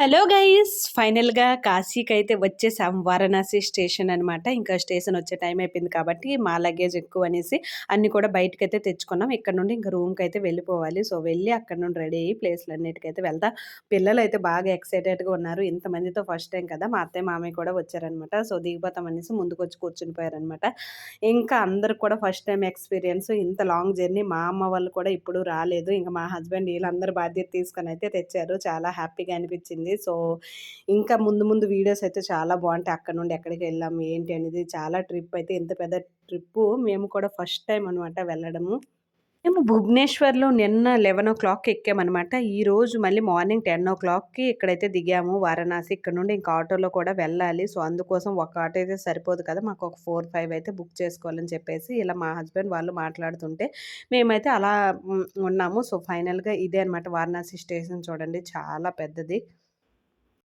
Hello guys ఫైనల్‌గా కాశీకి అయితే వచ్చేసాం. వారణాసి స్టేషన్ అనమాట. ఇంకా స్టేషన్ వచ్చే టైం అయిపోయింది కాబట్టి మా లగేజ్ ఎక్కువ అనేసి అన్ని కూడా బయటకైతే తెచ్చుకున్నాం. ఇక్కడ నుండి ఇంకా రూమ్‌కైతే వెళ్ళిపోవాలి. సో, వెళ్ళి అక్కడ నుండి రెడీ అయ్యి ప్లేస్‌లన్నిటికైతే వెళ్తా. పిల్లలు అయితే బాగా ఎక్సైటెడ్‌గా ఉన్నారు. ఇంతమందితో ఫస్ట్ టైం కదా! మా అత్తయ్య, మామయ్య కూడా వచ్చారనమాట. సో, దిగిపోతాం అనేసి ముందుకొచ్చి కూర్చుని పోయారనమాట. ఇంకా అందరికి కూడా ఫస్ట్ టైం ఎక్స్‌పీరియన్స్. ఇంత లాంగ్ జర్నీ మా అమ్మ వాళ్ళు కూడా ఇప్పుడు రాలేదు. ఇంకా మా హస్బెండ్ వీళ్ళందరూ బాధ్యత తీసుకొని అయితే తెచ్చారు. చాలా హ్యాపీగా అనిపించింది. సో, ఇంకా ముందు ముందు వీడియోస్ అయితే చాలా బాగుంటాయి అక్కడ నుండి ఎక్కడికి వెళ్ళాం, ఏంటి అనేది చాలా ట్రిప్ అయితే ఇంత పెద్ద ట్రిప్పు మేము కూడా ఫస్ట్ టైం అనమాట వెళ్ళడము. మేము భువనేశ్వర్‌లో నిన్న 11:00 ఎక్కామనమాట. ఈరోజు మళ్ళీ మార్నింగ్ 10:00కి ఇక్కడైతే దిగాము వారణాసి. ఇక్కడ నుండి ఇంకా ఆటోలో కూడా వెళ్ళాలి. సో, అందుకోసం ఒక ఆటో అయితే సరిపోదు కదా! మాకు ఒక 4, 5 అయితే బుక్ చేసుకోవాలని చెప్పేసి ఇలా మా హస్బెండ్ వాళ్ళు మాట్లాడుతుంటే మేమైతే అలా ఉన్నాము. సో, ఫైనల్‌గా ఇదే అనమాట వారణాసి స్టేషన్ చూడండి చాలా పెద్దది.